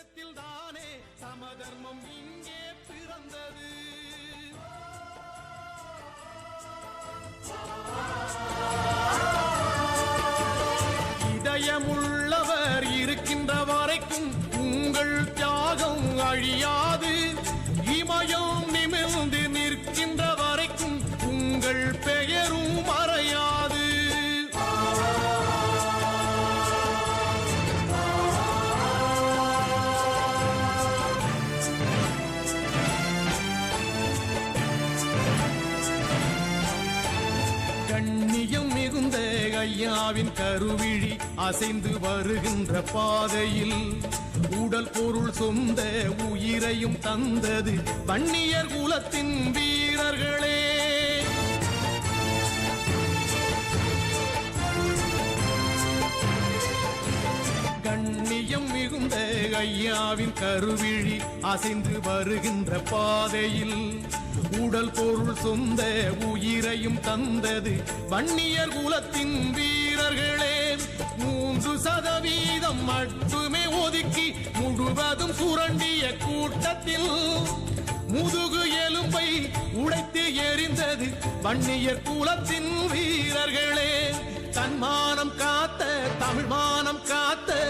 உச்சத்தில் தானே சமதர்மம் இங்கே பிறந்தது. இதயமுள்ளவர் இருக்கின்ற வரைக்கும் உங்கள் தியாகம் அழியா ஐயாவின் கருவிழி அசைந்து வருகின்ற பாதையில் உடல் பொருள் சொந்த உயிரையும் தந்தது வன்னியர் குலத்தின் வீரர்களே. கண்ணியம் மிகுந்த ஐயாவின் கருவிழி அசைந்து வருகின்ற பாதையில் உடல் பொருள் சொந்த உயிரையும் தந்தது வன்னியர் குலத்தின் வீரர்களே மூன்று சதவீதம் மட்டுமே ஒதுக்கி முழுவதும் சுரண்டிய கூட்டத்தில் முதுகு எலும்பை உடைத்து எரிந்தது வன்னியர் குலத்தின் வீரர்களே. தன்மானம் காத்த தமிழ்மானம் காத்த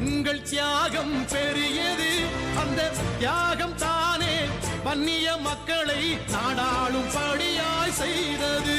உங்கள் தியாகம் பெரியது. அந்த தியாகம் தானே வன்னிய மக்களை நாடாளும் படியாய் செய்தது.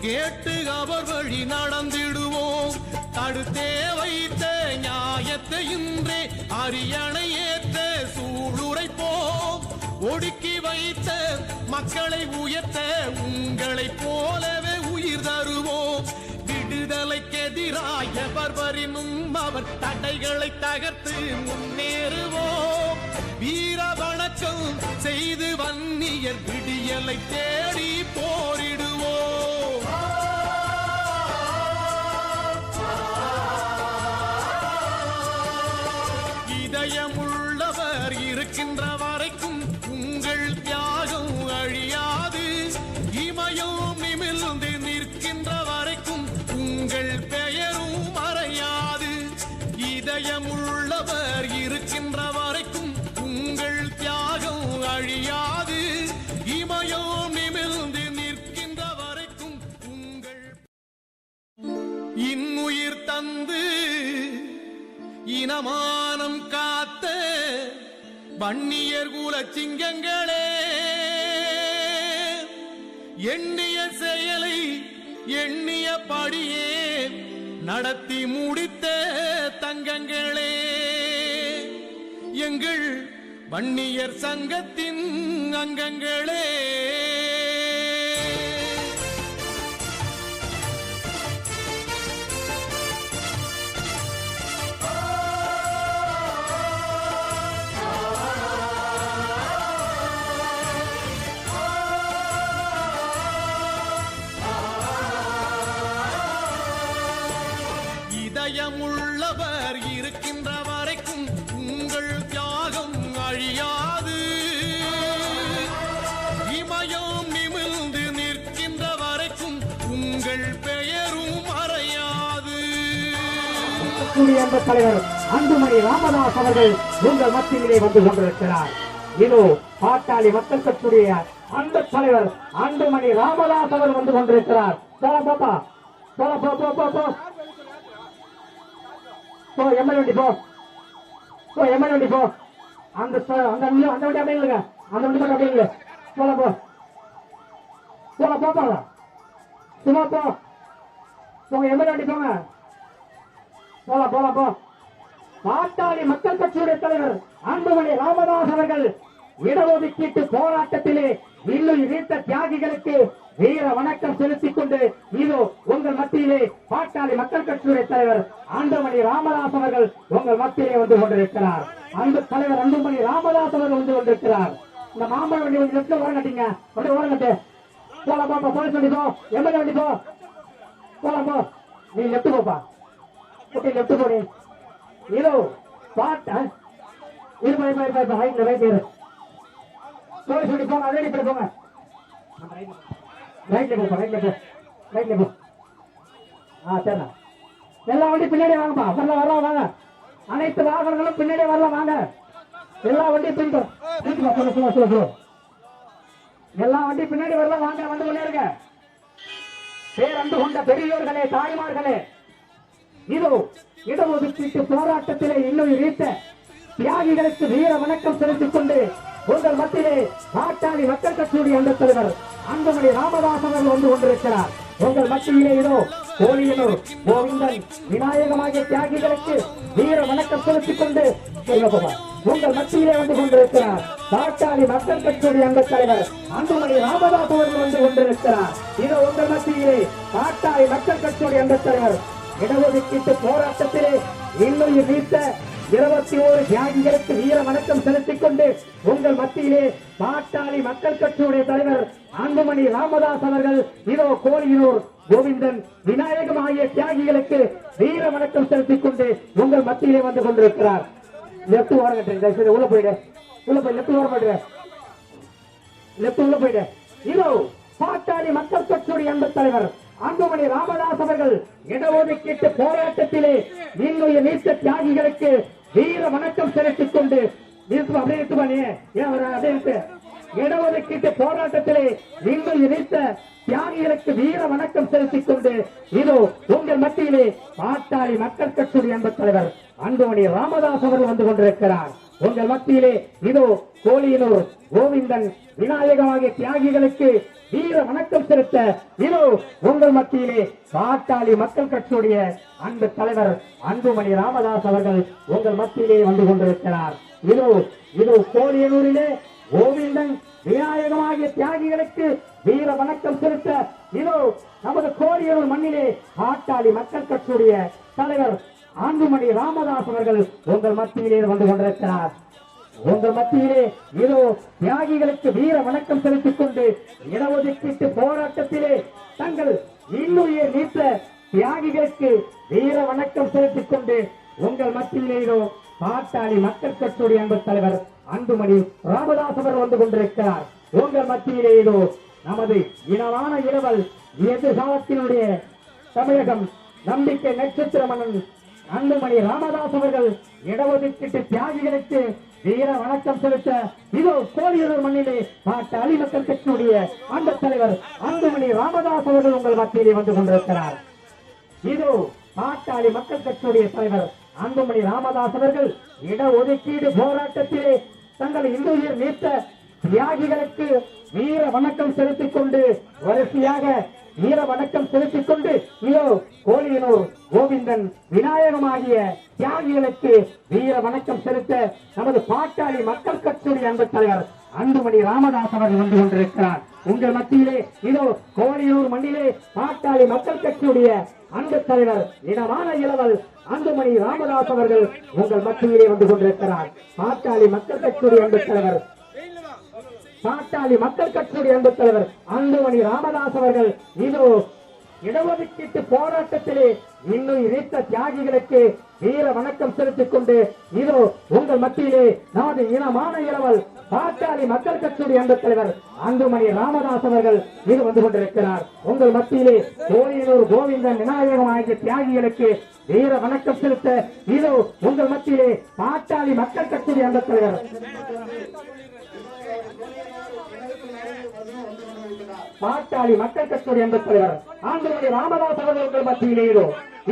கேட்டு அவர் வழி நடந்திடுவோம். தடுத்தே வைத்த நியாயத்தை இன்றே அரியணை ஏற்ற சூளுரைப்போம். ஒடுக்கி வைத்த மக்களை உயர்த்த உங்களை போலவே உயிர் தருவோம். விடுதலைக்கெதிராய பர்வரினும் அவர் தடைகளை தகர்த்து முன்னேறுவோம். வீர வணக்கம் செய்து வன்னியர் விடியலை தேடி போரிடுவோம். மானம் காத்த வன்னியர் குல சிங்கங்களே எண்ணிய செயலை எண்ணிய படியே நடத்தி முடித்த தங்கங்களே. எங்கள் வன்னியர் சங்கத்தின் அங்கங்களே உங்கள் பெயரும் மறையாது. கூடிய தலைவர் அன்புமணி ராமதாஸ் அவர்கள் உங்கள் மத்தியிலே வந்து கொண்டிருக்கிறார். இதோ பாட்டாளி மக்கள் கட்சியுடைய அந்த தலைவர் அன்புமணி ராமதாஸ் அவர் வந்து கொண்டிருக்கிறார். போல பாப்பா போல போ போ போ போ. போ எம்எல் வண்டி போ. போ எம்எல் வண்டி போ. அந்த அந்த அந்த வண்டி அப்படியே இல்லைங்க அந்த வண்டி மட்டும் அப்படியே இல்லை போல போ. போல போ போல சும்மா போ. உங்க எம்எல்ஏ வண்டி போங்க. போலாம் போலாம் போ. பாட்டாளி மக்கள் கட்சியுடைய தலைவர் அன்புமணி ராமதாஸ் அவர்கள் இடஒதுக்கீட்டு போராட்டத்திலே இன்னும் நீத்த தியாகிகளுக்கு வீர வணக்கம் செலுத்திக் கொண்டு இதோ உங்கள் மத்தியிலே பாட்டாளி மக்கள் கட்சியுடைய தலைவர் அன்புமணி ராமதாஸ் அவர்கள் உங்கள் மத்தியிலே வந்து கொண்டிருக்கிறார். அன்பு தலைவர் அன்புமணி ராமதாஸ் அவர்கள் வந்து கொண்டிருக்கிறார். இந்த மாம்பழம் வண்டி கொஞ்சம் லெப்ட்ல ஓரம் கட்டிங்க? ஓரம் கட்டு. போலாமா பாப்பா போலீஸ் வண்டி எம்எல்ஏ வண்டி போலாமா? போலாம் போ நீ லெப்ட் போப்பா ஓகே லெப்ட் போடு இதோ பாட் இருப்பா இருப்பா இருப்பா இருப்பா ரைட்ல ரைட் ஏறு. போலீஸ் வண்டி போங்க அதே இப்படி போங்க. ரைட்ல போ ரைட்ல போ. ரைட்ல போ. ஆ சரிண்ணா எல்லா வண்டி பின்னாடி வாங்கப்பா வரலாம் வரலாம் வாங்க. அனைத்து வாகனங்களும் பின்னாடி வரலாம் வாங்க. எல்லா வண்டியும் பின்பு பின்பு சொல்ல சொல்ல சொல்ல சொல்ல. எல்லா வண்டி பின்னாடி வரலாம் வாங்க வந்து கொண்டே இருங்க. பேரன்பு கொண்ட பெரியோர்களே தாய்மார்களே இதோ இடஒதுக்கீட்டு போராட்டத்திலே இன்னும் நீத்த தியாகிகளுக்கு வீர வணக்கம் செலுத்திக் கொண்டு உங்கள் மத்தியிலே பாட்டாளி மக்கள் கட்சியுடைய அந்த தலைவர் அன்புமணி ராமதாஸ் அவர்கள் வந்து கொண்டிருக்கிறார். உங்கள் மத்தியிலே இதோ கோழியனூர் கோவிந்தன் விநாயகமாகிய தியாகிகளுக்கு வீர வணக்கம் செலுத்திக் கொண்டு உங்கள் மத்தியிலே வந்து கொண்டிருக்கிறார். பாட்டாளி மக்கள் கட்சியுடைய அங்க தலைவர் அன்புமணி ராமதாஸ் அவர்கள் வந்து கொண்டிருக்கிறார். இது உங்கள் மத்தியிலே பாட்டாளி மக்கள் கட்சியுடைய அங்க தலைவர். இடஒதுக்கீட்டு போராட்டத்திலே இன்னும் நீத்த இருபத்தி ஓரு தியாகிகளுக்கு வீர வணக்கம் செலுத்திக் கொண்டு உங்கள் மத்தியிலே பாட்டாளி மக்கள் கட்சியுடைய தலைவர் அன்புமணி ராமதாஸ் அவர்கள் இதோ கோரியூர் கோவிந்தன் விநாயகம் ஆகிய தியாகிகளுக்கு வீர வணக்கம் செலுத்திக் கொண்டு உங்கள் மத்தியிலே வந்து கொண்டிருக்கிறார். லெப்ட் ஓரம் உள்ள போயிடு. உள்ள போய் லெப்ட் ஓரம் போயிடு லெப்ட் உள்ள போயிடு இதோ பாட்டாளி மக்கள் கட்சியுடைய அன்பு தலைவர் அன்புமணி ராமதாஸ் அவர்கள் இடஒதுக்கீட்டு போராட்டத்திலே இன்னும் நீத்த தியாகிகளுக்கு வீர வணக்கம் செலுத்திக் கொண்டு நிறுத்து அப்படியே ஏன் அப்படியே இடஒதுக்கீட்டு போராட்டத்திலே நீங்கள் நீத்த தியாகிகளுக்கு வீர வணக்கம் செலுத்திக் கொண்டு இதோ உங்கள் மத்தியிலே பாட்டாளி மக்கள் கட்சியுடைய அன்பு தலைவர். அன்புமணி ராமதாஸ் அவர்கள் வந்து கொண்டிருக்கிறார். உங்கள் மத்தியிலே இதோ கோழியனூர் கோவிந்தன் விநாயகமாகிய தியாகிகளுக்கு வீர வணக்கம் செலுத்த இதோ உங்கள் மத்தியிலே காட்டாளி மக்கள் கட்சியுடைய அன்பு தலைவர் அன்புமணி ராமதாஸ் அவர்கள் உங்கள் மத்தியிலே வந்து கொண்டிருக்கிறார். இதோ இதோ கோழியனூரிலே கோவிந்தன் விநாயகமாகிய தியாகிகளுக்கு வீர வணக்கம் செலுத்த இதோ நமது கோழியனூர் மண்ணிலே காட்டாளி மக்கள் கட்சியுடைய தலைவர் ஆண்டுமணி ராமதாஸ் அவர்கள் உங்கள் மத்தியிலே வந்து கொண்டிருக்கிறார். உங்கள் மத்தியிலே இதோ தியாகிகளுக்கு வீர வணக்கம் செலுத்திக் கொண்டு இடஒதுக்கீட்டு போராட்டத்திலே தங்கள் இன்னுயிர் நீத்த தியாகிகளுக்கு வீர வணக்கம் செலுத்திக் கொண்டு உங்கள் மத்தியிலே இதோ பாட்டாளி மக்கள் கட்சியுடைய அன்பு தலைவர் அன்புமணி ராமதாஸ் அவர் வந்து கொண்டிருக்கிறார். உங்கள் மத்தியிலே இதோ நமது இனவான இரவல் எதிர்காலத்தினுடைய தமிழகம் நம்பிக்கை நட்சத்திர மன்னன் அன்புமணி ராமதாஸ் அவர்கள் இடஒதுக்கீட்டு தியாகிகளுக்கு வீர வணக்கம் செலுத்த இதோ கோடியூர் மண்ணிலே பாட்டாளி மக்கள் கட்சியுடைய அந்த தலைவர் அன்புமணி ராமதாஸ் அவர்கள் உங்கள் மத்தியிலே வந்து கொண்டிருக்கிறார். இதோ பாட்டாளி மக்கள் கட்சியுடைய தலைவர் அன்புமணி ராமதாஸ் அவர்கள் இடஒதுக்கீடு போராட்டத்திலே தங்கள் இந்துயிர் நீத்த தியாகிகளுக்கு வீர வணக்கம் செலுத்திக் கொண்டு வரிசையாக வீர வணக்கம் செலுத்திக் கொண்டு இதோ கோலியனூர் கோவிந்தன் விநாயகமாகிய தியாகிகளுக்கு வீர வணக்கம் செலுத்த நமது பாட்டாளி மக்கள் கட்சியுடைய அன்பு தலைவர் அன்புமணி ராமதாஸ் அவர்கள் வந்து கொண்டிருக்கிறார். உங்கள் மத்தியிலே இதோ கோழியூர் மண்ணிலே பாட்டாளி மக்கள் கட்சியுடைய அன்பு தலைவர் இனமான இளவல் அன்புமணி ராமதாஸ் அவர்கள் உங்கள் மத்தியிலே வந்து கொண்டிருக்கிறார். பாட்டாளி மக்கள் கட்சியுடைய அன்பு தலைவர் சாட்டாளி மக்கள் கட்சியுடைய அன்பு தலைவர் அன்புமணி ராமதாஸ் அவர்கள் இதோ இடஒதுக்கீட்டு போராட்டத்திலே இன்னும் இணைத்த தியாகிகளுக்கு வீர வணக்கம் செலுத்திக் கொண்டு இதோ உங்கள் மத்தியிலே நமது இனமான இரவல் பாட்டாளி மக்கள் கட்சியுடைய அன்பு தலைவர் அன்புமணி ராமதாஸ் அவர்கள் இது வந்து கொண்டிருக்கிறார். உங்கள் மத்தியிலே கோயிலூர் கோவிந்தன் விநாயகம் ஆகிய தியாகிகளுக்கு வீர வணக்கம் செலுத்த இதோ உங்கள் மத்தியிலே பாட்டாளி மக்கள் கட்சியுடைய அன்பு தலைவர். பாட்டாளி மக்கள் கட்சியுடைய அன்பு தலைவர். ஆண்டவருடைய ராமதாஸ் அவர்கள் மத்தியிலே இதோ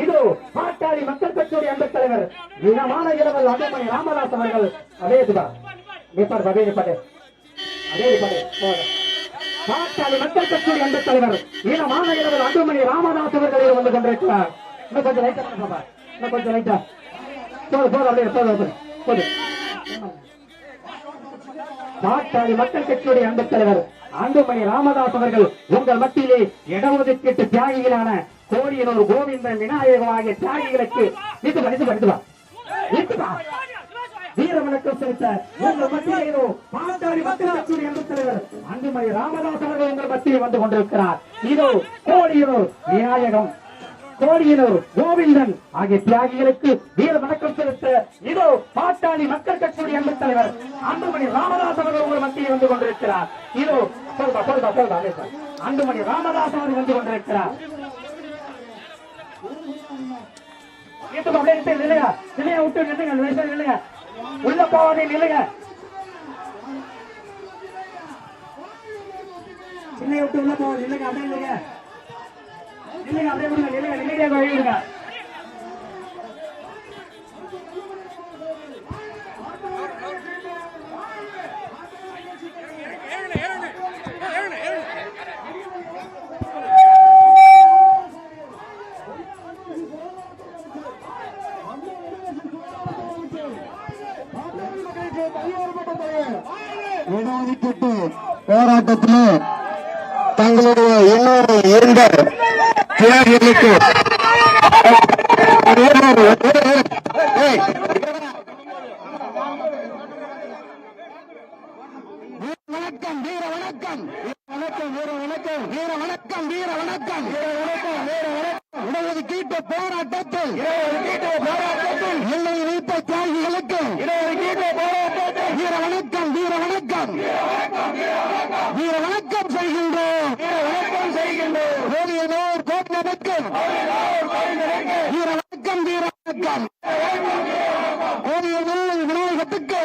இதோ பாட்டாளி மக்கள் கட்சியுடைய அன்பு தலைவர். இனமான இரவல் அண்ணமணி ராமதாஸ் அவர்கள். அதே இதுவா நிப்பாடு அதே நிப்பாடு அதே நிப்பாடு பாட்டாளி மக்கள் கட்சியுடைய அன்பு தலைவர். இனமான இரவல் அன்புமணி ராமதாஸ் அவர்கள் வந்து கொண்டிருக்கிறார். இன்னும் கொஞ்சம் லைட்டா பாப்பா. இன்னும் கொஞ்சம் லைட்டா போதும் போதும் அப்படியே போதும் போதும் போதும் பாட்டாளி மக்கள் கட்சியுடைய அன்பு தலைவர். அன்புமணி ராமதாஸ் அவர்கள் உங்கள் மத்தியிலே இடஒதுக்கீட்டு தியாகிகளான கோடியனூர் கோவிந்தன் விநாயகம் ஆகிய தியாகிகளுக்கு வீட்டு வா, இது வா, செலுத்த உங்கள் மத்தியிலே இதோ பாட்டாளி மக்கள் கட்சியுடைய தலைவர் அன்புமணி ராமதாஸ் அவர்கள் உங்கள் மத்தியில் வந்து கொண்டிருக்கிறார். இதோ கோடியனூர் விநாயகம். கோடியினர் கோவிந்தன் ஆகிய தியாகிகளுக்கு வீர வணக்கம் செலுத்த இதோ பாட்டாளி மக்கள் கட்சியுடைய அன்பு தலைவர் அன்புமணி ராமதாஸ் அவர்கள் உங்கள் மத்தியில் வந்து கொண்டிருக்கிறார். இதோ சொல்றா சொல்றா சொல்றா அன்புமணி ராமதாஸ் அவர்கள் வந்து கொண்டிருக்கிறார். இது அப்படியே விட்டு நில்லுங்க நில்லுங்க உள்ள போவாதே நில்லுங்க. சின்ன விட்டு உள்ள போவது இல்லைங்க அப்படியே நில்லுங்க. நில்லுங்க அப்படியே விடுங்க இடஒதுக்கீட்டு தங்களுடைய இன்னொரு இரண்டு தியாகிகளுக்கு வணக்கம் வீர வணக்கம். வணக்கம் வீர வணக்கம். வீர வணக்கம் வீர வணக்கம். வீர வணக்கம் வீர வணக்கம் இடஒதுக்கீட்டு போராட்டத்தில். இடஒதுக்கீட்டு போராட்டத்தில் எல்லை வைத்த தியாகிகளுக்கு இடஒதுக்கீட்டு போராட்டத்தில் வீர வணக்கம் வீர வணக்கம். வீர வணக்கம் செய்கின்றோம். வீர வணக்கம் செய்கின்றோம். கோலியனூர் கோவிந்தனுக்கு வீர வணக்கம் வீர வணக்கம் கோலியனூர் விநாயகத்துக்கு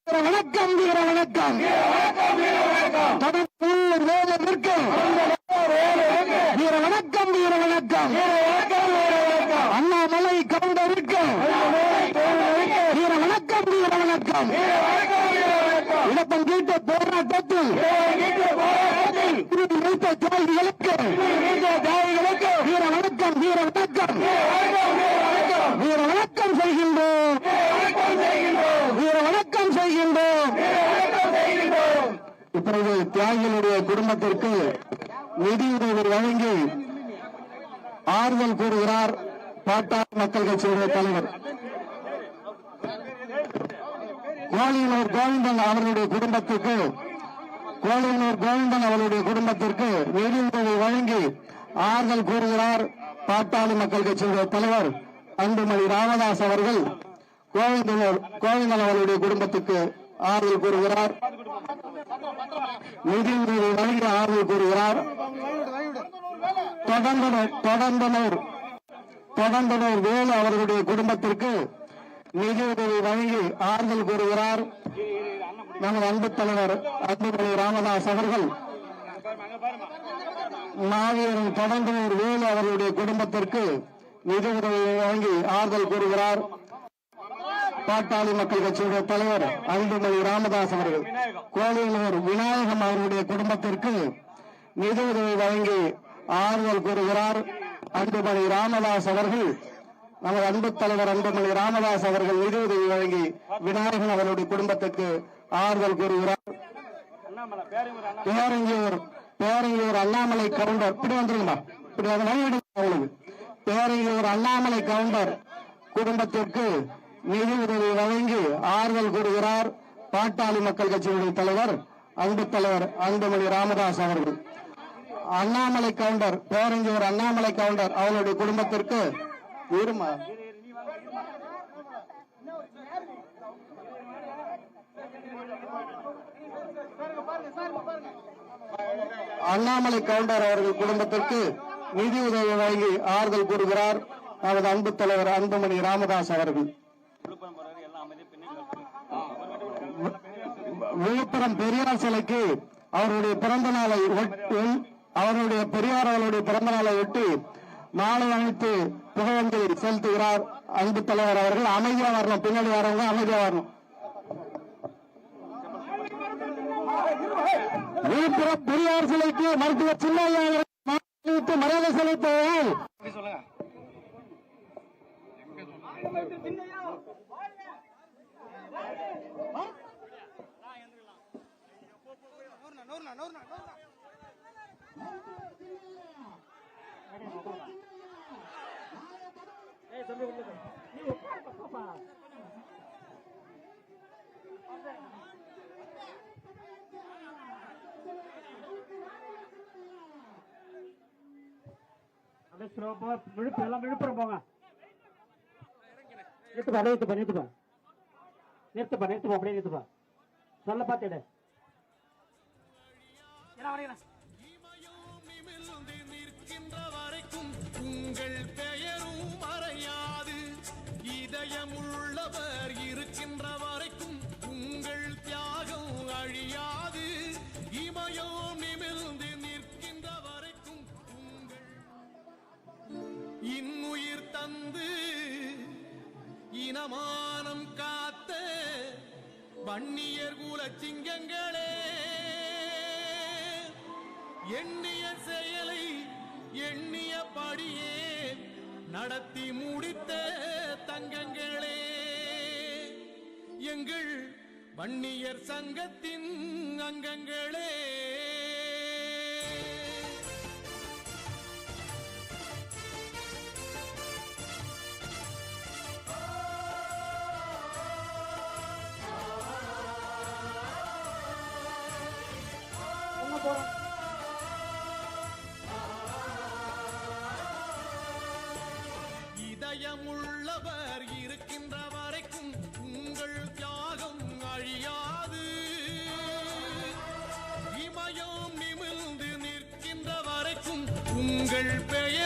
வீர வணக்கம் வீர வணக்கம் கடம்பூர் வேலனுக்கு வீர வணக்கம் வீர வணக்கம் அண்ணாமலை கவுண்டருக்கு வீர வணக்கம் வீர வணக்கம் இடப்பங்கீட்டு போராட்டத்தில் இறுதி வைத்த தியாகிகளுக்கு வீர வணக்கம் வீர வணக்கம் வீர வணக்கம் செய்கின்றோம் வீர வணக்கம் செய்கின்றோம் இப்பொழுது தியாகிகளுடைய குடும்பத்திற்கு நிதியுதவி வழங்கி ஆறுதல் கூறுகிறார் பாட்டாளி மக்கள் கட்சியுடைய தலைவர். கோழியனூர் கோவிந்தன் அவர்களுடைய குடும்பத்திற்கு கோழியனூர் கோவிந்தன் அவருடைய குடும்பத்திற்கு நிதியுதவி வழங்கி ஆறுதல் கூறுகிறார் பாட்டாளி மக்கள் கட்சியுடைய தலைவர் அன்புமணி ராமதாஸ் அவர்கள். கோவிந்தனூர் கோவிந்தன் அவருடைய குடும்பத்துக்கு ஆறுதல் கூறுகிறார். நிதியுதவி வழங்கி ஆறுதல் கூறுகிறார். தொடர்ந்தனர் தொடர்ந்தனர் தொடர்ந்தனர். வேலு அவர்களுடைய குடும்பத்திற்கு நிதியுதவி வழங்கி ஆறுதல் கூறுகிறார். நமது அன்பு தலைவர் அன்புமணி ராமதாஸ் அவர்கள் மாவீரன் தொடர்ந்தனர். வேலு அவர்களுடைய குடும்பத்திற்கு நிதியுதவி வழங்கி ஆறுதல் கூறுகிறார். பாட்டாளி மக்கள் கட்சியுடைய தலைவர் அன்புமணி ராமதாஸ் அவர்கள். கோழியனூர் விநாயகம் அவருடைய குடும்பத்திற்கு நிதியுதவி வழங்கி ஆறுதல் கூறுகிறார். அன்புமணி ராமதாஸ் அவர்கள் நமது அன்பு தலைவர் அன்புமணி ராமதாஸ் அவர்கள் நிதியுதவி வழங்கி விநாயகன் அவருடைய குடும்பத்துக்கு ஆறுதல் கூறுகிறார். பேரங்கியூர் பேரங்கியூர் அண்ணாமலை கவுண்டர் இப்படி வந்துருங்கம்மா. இப்படி அதை பேரங்கியூர் அண்ணாமலை கவுண்டர் குடும்பத்திற்கு நிதி உதவி வழங்கி ஆறுதல் கூறுகிறார் பாட்டாளி மக்கள் கட்சியினுடைய தலைவர் அன்பு தலைவர் அன்புமணி ராமதாஸ் அவர்கள். அண்ணாமலை கவுண்டர் பேரங்கியூர் அண்ணாமலை கவுண்டர் அவருடைய குடும்பத்திற்கு இருமா? அண்ணாமலை கவுண்டர் அவர்கள் குடும்பத்திற்கு நிதி உதவி வழங்கி ஆறுதல் கூறுகிறார். நமது அன்பு தலைவர் அன்புமணி ராமதாஸ் அவர்கள். விழுப்புரம் பெரியார் சிலைக்கு அவருடைய பிறந்த நாளை அவருடைய பெரியார் அவருடைய பிறந்த நாளை ஒட்டி மாலை அணித்து புகழஞ்சலி செலுத்துகிறார் அன்பு தலைவர் அவர்கள். அமைதியா வரணும். பின்னாடி வரவங்க அமைதியா வரணும். விழுப்புரம் பெரியார் சிலைக்கு மருத்துவர் சின்னையா அவர்கள் மாலை மரியாதை செலுத்துவார்கள் அப்படியே ஸ்லோ போ விழுப்புரம் விழுப்புரம் போங்க. நிறுத்துப்பா நிறுத்துப்பா நிறுத்துப்பா. நிறுத்துப்பா நிறுத்துப்பா அப்படியே நிறுத்துப்பா. சொல்ல பார்த்துடு இமயம் நிமிர்ந்து நிற்கின்ற வரைக்கும் உங்கள் பெயரும் மறையாது. இதயமுள்ளவர் இருக்கின்ற வரைக்கும் உங்கள் தியாகம் அழியாது. இமயம் நிமிர்ந்து நிற்கின்ற வரைக்கும் உங்கள் இன்னுயிர் தந்து இனமானம் காத்த வன்னியர் குல சிங்கங்களே எண்ணிய செயலை எண்ணிய படியே நடத்தி முடித்த தங்கங்களே. எங்கள் வன்னியர் சங்கத்தின் அங்கங்களே. உள்ளவர் இருக்கின்ற வரைக்கும் உங்கள் தியாகம் அழியாது. இமயம் நிமிழ்ந்து நிற்கின்ற வரைக்கும் உங்கள் பெயர்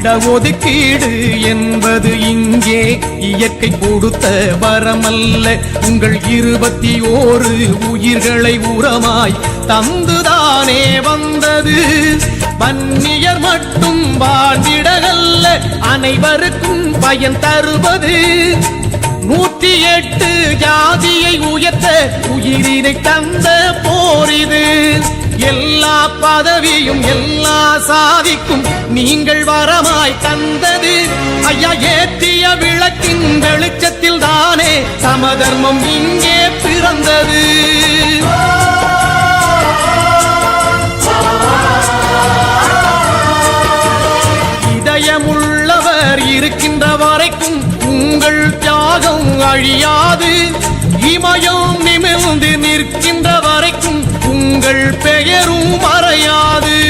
இடஒதுக்கீடு என்பது இங்கே இயற்கை கொடுத்த வரமல்ல. உங்கள் இருபத்தி ஓரு உயிர்களை உரமாய் தந்துதானே வந்தது. வன்னியர் மட்டும் வாழ்ந்திடல்ல அனைவருக்கும் பயன் தருவது. நூற்றி எட்டு ஜாதியை உயர்த்த உயிரினை தந்த போரிது எல்லா பதவியும் எல்லா சாதிக்கும் நீங்கள் வரமாய் தந்தது. ஐயா ஏற்றிய விளக்கின் வெளிச்சத்தில் தானே சமதர்மம் இங்கே பிறந்தது. இதயமுள்ளவர் இருக்கின்ற வரைக்கும் உங்கள் தியாகம் அழியாது. இமயம் நிமிர்ந்து நிற்கின்றவர் உங்கள் பெயரும் மறையாது.